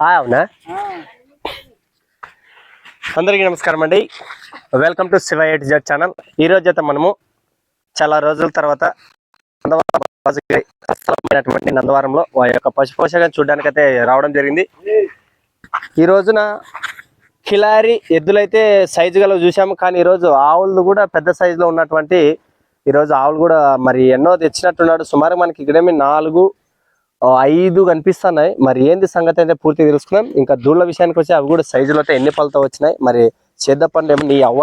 ఆ, అవునా? అందరికీ నమస్కారం అండి. Welcome to Shiva eight Z channel ఈ రోజు అయితే మనము చాలా రోజుల తర్వాత నందవరం నందవరంలో వారి యొక్క పశు పోషకం చూడడానికి అయితే రావడం జరిగింది. ఈ రోజున కిలారి ఎద్దులైతే సైజు గల చూసాము కానీ ఈరోజు ఆవులు కూడా పెద్ద సైజులో ఉన్నటువంటి ఈరోజు ఆవులు కూడా మరి ఎన్నో తెచ్చినట్టున్నాడు. సుమారు మనకి ఇక్కడేమి నాలుగు ఐదు కనిపిస్తున్నాయి. మరి ఏంది సంగతి అయితే పూర్తిగా తెలుసుకున్నాం ఇంకా దూళ్ళ విషయానికి వచ్చి అవి కూడా సైజులో అయితే ఎన్ని పళ్ళతో వచ్చినాయి. మరి చేద్దప్పండి ఏమో నీ అవ్వ.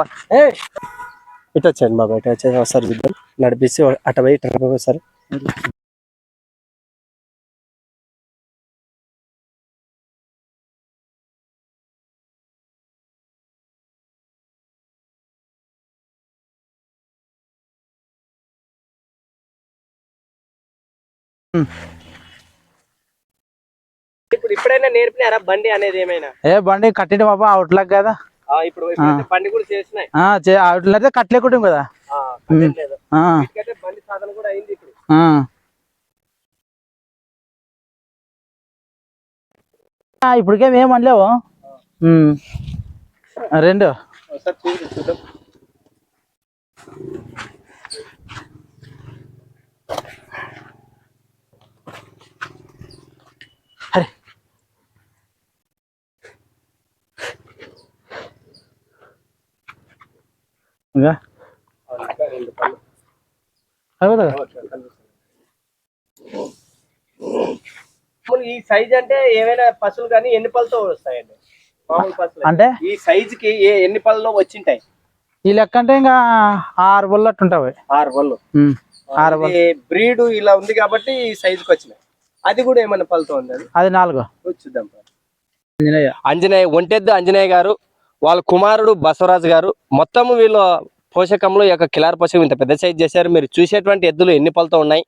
ఇటు వచ్చాయండి బాబా ఇటు వచ్చేసి ఒకసారి చూద్దాం. నడిపిస్తే అటు పోయి ఇటు పోయి ఇప్పుడు ఇప్పుడైనా నేర్పినారా బండి అనేది ఏమైనా? ఏ బండి కట్టిండు బాబా అవుట్లాక్ కదా. ఇప్పుడు బండి కూడా చేసినాయి. అయితే కట్టలేకుంటాం కదా. బండి సాధన కూడా అయింది ఇప్పుడు. ఇప్పటికేం ఏం అనలేవు. రెండు. చూద్దాం. ఇంకా? పళ్ళు. అయిపోతుందా ఈ సైజ్ అంటే ఏమైనా పశువులు కానీ ఎన్ని పళ్ళతో వస్తాయండి? మామూలు పశువులు అంటే? ఈ సైజ్కి ఏ ఎన్ని పళ్ళలో వచ్చింటాయి? ఈ లెక్క అంటే ఇంకా ఆరు బుల్లట్టు ఉంటాయి ఆరు పళ్ళు. ఆరు బుల్ల బ్రీడ్ ఇలా ఉంది కాబట్టి ఈ సైజ్కి వచ్చినాయి. అది కూడా ఏమైనా పళ్ళతో ఉంది అది అది నాలుగు. చూద్దాం. ఆంజనేయ. అంజనేయ ఒంటెద్దు అంజనేయ గారు. వాళ్ళ కుమారుడు బసవరాజు గారు మొత్తం వీళ్ళు పోషకంలో ఈ యొక్క కిలార్ పోషకం ఇంత పెద్ద సైజ్ చేశారు. మీరు చూసేటువంటి ఎద్దులు ఎన్ని పళ్ళతో ఉన్నాయి?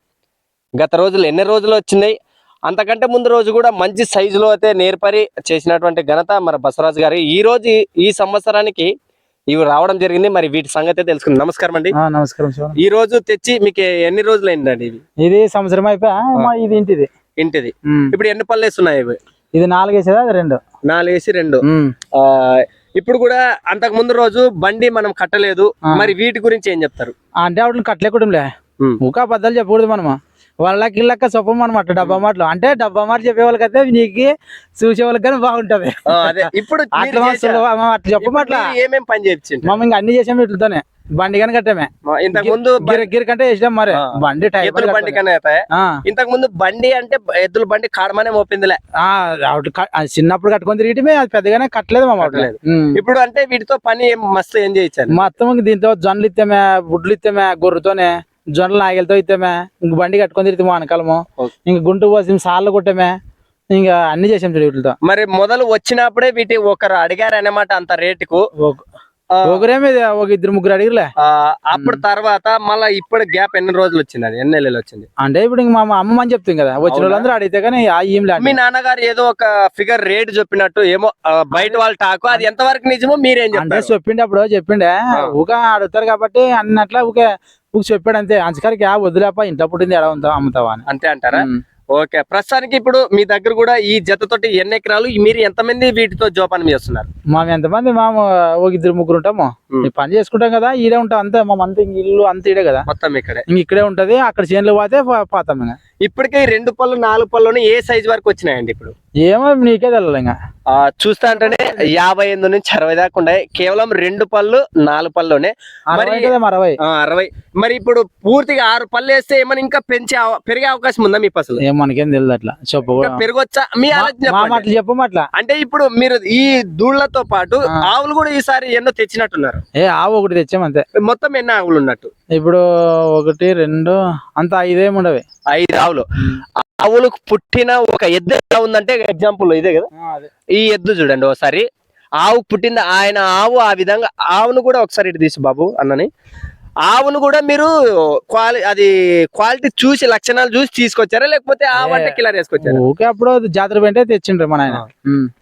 గత రోజులు ఎన్ని రోజులు వచ్చినాయి? అంతకంటే ముందు రోజు కూడా మంచి సైజులో అయితే నేర్పరి చేసినటువంటి ఘనత మరి బసవరాజు గారు. ఈ రోజు ఈ- సంవత్సరానికి ఇవి రావడం జరిగింది. మరి వీటి సంగతి తెలుసుకుందాం. నమస్కారం అండి. నమస్కారం ఈ రోజు తెచ్చి మీకు ఎన్ని రోజులు అయిందండి ఇది ఇది సంవత్సరం అయిపోయా? ఇది ఇంటిది. ఇంటిది. ఇప్పుడు ఎన్ని పళ్ళు వేస్తున్నాయి ఇవి? ఇది నాలుగు వేసేదా? రెండు. నాలుగు వేసి రెండు. ఇప్పుడు కూడా అంతకు ముందు రోజు బండి మనం కట్టలేదు. మరి వీటి గురించి ఏం చెప్తారు? అంటే వాటిని కట్టలేకుండాంలే. ఉమ్. ఇంకా అబద్ధాలు చెప్పకూడదు మనము. వాళ్ళకి ఇళ్ళక్క చెప్పం అనమాట డబ్బా మాటలు. అంటే డబ్బా మాట చెప్పే వాళ్ళకైతే నీకు చూసే వాళ్ళకి కానీ బాగుంటది ఇప్పుడు అట్లా మా చేశారు. సులభ- మా అట్లా ఇప్పుడు చెప్పమట్లా మీరు ఏమేం పని చేయించండి మనం ఇంకా అన్ని చేసాం వీటితోనే. బండి కానీ కట్టామే. ఇంతకు ముందు గిర గిర కంటే వేసినాం మరి. బండి టైర్ ఎద్దుల బండి ఆ, ఇంతకు ముందు బండి అంటే ఎద్దుల బండి కాడమనే మోపిందిలే. చిన్నప్పుడు కట్టుకొని తిరిగితే అది పెద్దగానే కట్టలేదు మా మాట కట్టలేదు. ఇప్పుడు అంటే వీటితో పని మస్తు ఏం చేయించాను మొత్తం దీంతో జొన్నలు ఇస్తామే గుడ్లు ఇస్తామే గొర్రెతోనే జొన్నలు నాగలతో ఇస్తామే ఇంక బండి కట్టుకొని తిరిగితే వానకాలము. ఇంక గుంటు పోసి సార్లు కొట్టామే ఇంకా అన్ని చేసాం చూడు వీటితో. మరి మొదలు వచ్చినప్పుడే వీటి ఒకరు అడిగారు అన్నమాట అంత రేటుకు. ఒక- ఒకరేమే ఒక ఇద్దరు ముగ్గురు అడిగిలే అప్పుడు తర్వాత మళ్ళీ ఇప్పుడు గ్యాప్ ఎన్ని రోజులు వచ్చింది అది? ఎన్ని నెలలు వచ్చింది? అంటే ఇప్పుడు మా అమ్మ అని చెప్తాం కదా వచ్చిన వాళ్ళందరూ అడిగితే కానీ ఆ ఏం లేదు. మీ నాన్నగారు ఏదో ఒక ఫిగర్ రేట్ చెప్పినట్టు ఏమో బయట వాళ్ళ టాకు అది ఎంత వరకు నిజమో మీరేం అంటే చెప్తారు చెప్పిండే అప్పుడు చెప్పిండే ఊగా అడుగుతారు కాబట్టి అన్నట్ల ఊకే ఊకి చెప్పాడు అంతే. అంచకారికి ఆ వదిలేప ఇంట్లో పుట్టింది ఎడ ఉందా అమ్ముతావా అని. అంతే అంటారా. ఓకే. ప్రస్తుతానికి ఇప్పుడు మీ దగ్గర కూడా ఈ జతతోటి ఎన్ని ఎకరాలు? మీరు ఎంతమంది వీటితో జోపానం చేస్తున్నారు? మేము ఎంతమంది? మాము ఒక ఇద్దరు ముగ్గురు ఉంటాము. పని చేసుకుంటాం కదా ఈడే ఉంటాం అంతే. మా అంతా ఇల్లు అంత ఈడే కదా. మొత్తం ఇక్కడే. ఇంక ఇక్కడే ఉంటది అక్కడ చేనులు పోతే పోతాం ఇంకా. ఇప్పటికే రెండు పళ్ళు నాలుగు పళ్ళు ఏ సైజ్ వరకు వచ్చినాయండి ఇప్పుడు? ఏమో నీకే తెల్లాలి ఇంకా. చూస్తా అంటేనే యాభై ఎనిమిది నుంచి అరవై దాకా ఉన్నాయి కేవలం రెండు పళ్ళు నాలుగు పళ్ళునే మరి అరవై. అరవై. మరి ఇప్పుడు పూర్తిగా ఆరు పళ్ళు వేస్తే ఏమైనా ఇంకా పెంచే పెరిగే అవకాశం ఉందా మీ పసలు? ఏం మనకేం తెలియదు అట్లా. చెప్పు. పెరగొచ్చా? మీ ఆలోచన మా చెప్పండి. మాటలు చెప్పు అట్లా. అంటే ఇప్పుడు మీరు ఈ దూళ్ళతో పాటు. ఆవులు కూడా ఈసారి ఎన్నో తెచ్చినట్టున్నారు. ఏ ఆవు ఒకటి తెచ్చాం అంతే. మొత్తం ఎన్ని ఆవులు ఉన్నట్టు? ఇప్పుడు ఒకటి రెండు అంత ఐదేమి ఉండవి. ఐదు ఆవులు. ఆవులకు పుట్టిన ఒక ఎద్దు ఎలా ఉందంటే ఎగ్జాంపుల్ ఇదే కదా? ఈ ఎద్దు చూడండి ఒకసారి. ఆవు పుట్టింది ఆయన ఆవు ఆ విధంగా ఆవును కూడా ఒకసారి ఇటు తీసి బాబు అన్నని. ఆవును కూడా మీరు క్వాలి అది క్వాలిటీ చూసి లక్షణాలు చూసి తీసుకొచ్చారా? లేకపోతే ఆవు అంటే కిలర్ వేసుకొచ్చారా? ఊకే అప్పుడు జాతర పెంటే తెచ్చిండ్రు మన ఆయన.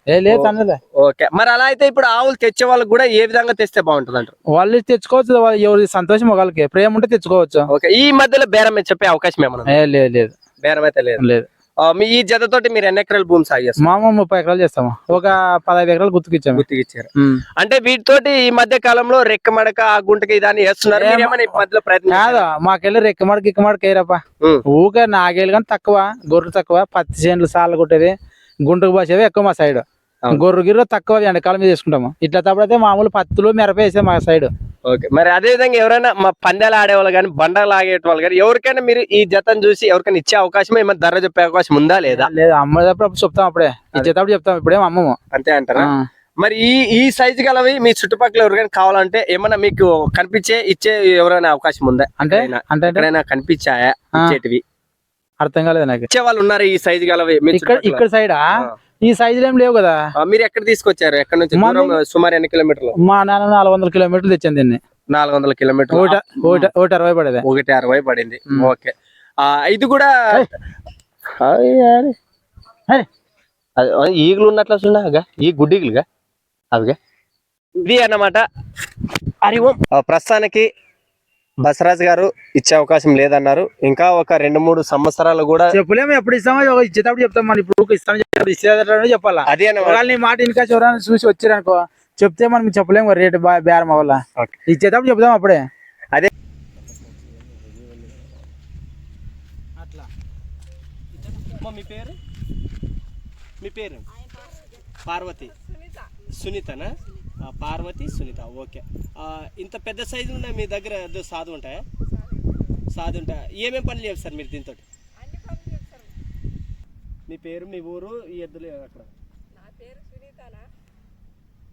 ఏ లేదు అన్నదే. ఓకే. మరి అలా అయితే ఇప్పుడు ఆవులు తెచ్చే వాళ్ళకి కూడా ఏ విధంగా తెస్తే బాగుంటుంది అంటారు వాళ్ళు తెచ్చుకోవచ్చు వాళ్ళు ఎవరి సంతోషం వాళ్ళకి ప్రేమ ఉంటే తెచ్చుకోవచ్చు. ఓకే. ఈ మధ్యలో బేరం చెప్పే అవకాశం ఏమన్నా లేదు లేదు. బేరం అయితే లేదు. లేదు. మీ ఈ జతతోటి మీరు ఎన్ని ఎకరాల భూమి సాగు చేస్తారు? మామ ముప్పై ఎకరాలు చేస్తాము. ఒక పదహైదు ఎకరాలు గుర్తుకిచ్చాము. గుర్తుకిచ్చారు. అంటే వీటితోటి ఈ మధ్య కాలంలో రెక్క మడక ఆ గుంటకి ఇదాన్ని వేస్తున్నారు. మధ్యలో ప్రయత్నం కాదు మాకెళ్ళి రెక్కమాడికి గిక్కమాడికి వేయరప్ప. ఉం. ఊకే నాగేళ్ళు కానీ తక్కువ గొర్రెలు తక్కువ పత్తి చేనులు సార్లు కొట్టేది గుంటకు పోసేవి ఎక్కువ మా సైడ్. గొర్రె గిర్రె తక్కువ ఎండకాలం మీద చేసుకుంటాము ఇట్లా తప్పుడైతే మామూలు పత్తులు మిరప వేసే మా సైడ్. ఓకే. మరి అదే విధంగా ఎవరైనా మా పందాలు ఆడేవాళ్ళు కానీ బండలు ఆగేవాళ్ళు కానీ ఎవరికైనా మీరు ఈ జతను చూసి ఎవరికైనా ఇచ్చే అవకాశం ఏమైనా ధర చెప్పే అవకాశం ఉందా లేదా? లేదు అప్పుడు చెప్తాం అప్పుడే. ఇచ్చేటప్పుడు చెప్తాం ఇప్పుడేం అమ్మము అంతే అంటారా. మరి ఈ ఈ సైజు గలవి మీ చుట్టుపక్కల ఎవరికైనా కావాలంటే ఏమన్నా మీకు కనిపించే ఇచ్చే ఎవరైనా అవకాశం ఉందా? అంటే ఎక్కడైనా- అంటే ఎక్కడైనా కనిపించాయా. ఇచ్చేటివి? అర్థం కాలేదు నాకు? ఇచ్చే వాళ్ళు ఉన్నారు ఈ సైజు గలవి ఇక్కడ? ఇక్కడ సైడ్. ఈ సైజులు ఏం లేవు కదా. మీరు ఎక్కడ తీసుకొచ్చారు? ఎక్కడ నుంచి? సుమారు ఎన్ని కిలోమీటర్లు? మా నాన్న నాలుగు వందల కిలోమీటర్లు తెచ్చాను దీన్ని. నాలుగు వందల కిలోమీటర్లు. ఒకటి అరవై పడేది. ఒకటి అరవై పడింది. ఓకే. ఆ, ఇది కూడా ఈగలు ఉన్నట్లు వస్తున్నాగా ఈ గుడ్డిగులుగా అవిగా ఇది అన్నమాట. ప్రస్తుతానికి బసరాజ్ గారు ఇచ్చే అవకాశం లేదన్నారు. ఇంకా ఒక రెండు మూడు సంవత్సరాలు కూడా చెప్పలేము ఎప్పుడు ఇస్తామో ఒక ఇచ్చేటప్పుడు చెప్తాం. మన ఇప్పుడు ఇస్తాం ఇచ్చేటప్పుడు చెప్పాలా? అదే అన్నమాట ఒకవేళ నీ మాట ఇంకా చూడాలని చూసి వచ్చారనుకో చెప్తే మనం చెప్పలేము రేటు బా- బేరం అవ్వాల. ఇచ్చేటప్పుడు చెప్తాం అప్పుడే. అదే. అట్లా. మీ పేరు? మీ పేరు? పార్వతి. సునీతనా? పార్వతి సునీత. ఓకే. ఇంత పెద్ద సైజు ఉన్న మీ దగ్గర సాధు ఉంటాయా? సాధు ఉంటాయా? ఏమేం పనులు చేస్తారు మీరు దీంతో మీ పేరు మీ ఊరు ఈ ఎద్దులు అక్కడ? నా పేరు సునీతనా?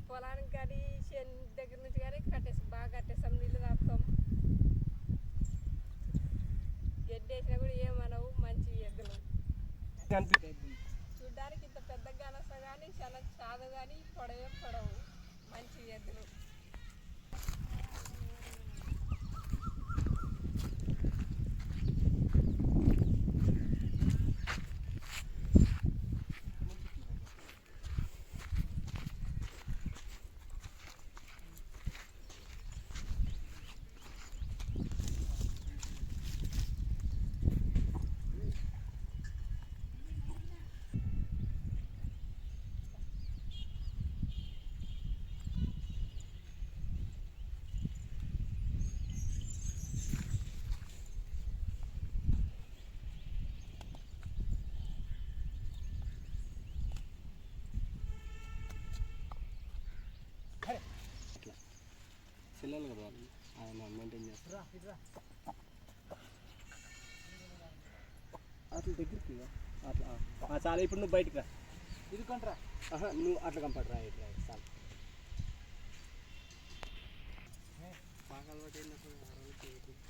పొలానికి కానీ చేను దగ్గర నుంచి కానీ కట్టేసి బాగా కట్టేస్తాం నీళ్ళు తాపుతాం. ఎడ్డేసినా కూడా ఏమనవు మంచి ఎద్దులు. చూడ్డానికి ఇంత పెద్దగా కానొస్తా కానీ చాలా చాదు కానీ పొడవే పొడవు. మంచి ఎద్దులు. పిల్లలు కదా ఆయన మెయింటైన్ చేస్తారు. అట్లా దగ్గరికి. అట్లా ఆ. ఆ, చాలా ఇప్పుడు నువ్వు బయటికి రా. ఇది కొంట్రా. ఆహా, నువ్వు అట్లా కంపట్ రా ఇట్లా చాలు.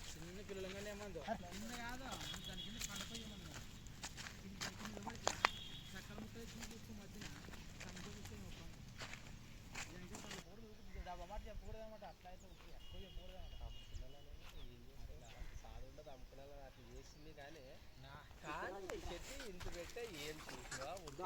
చిన్న పిల్లలు ఏమందో. అమ్ముకున్నా అట్లా చేసింది కానీ చెట్టు ఇంత పెట్టే ఏం చూసినా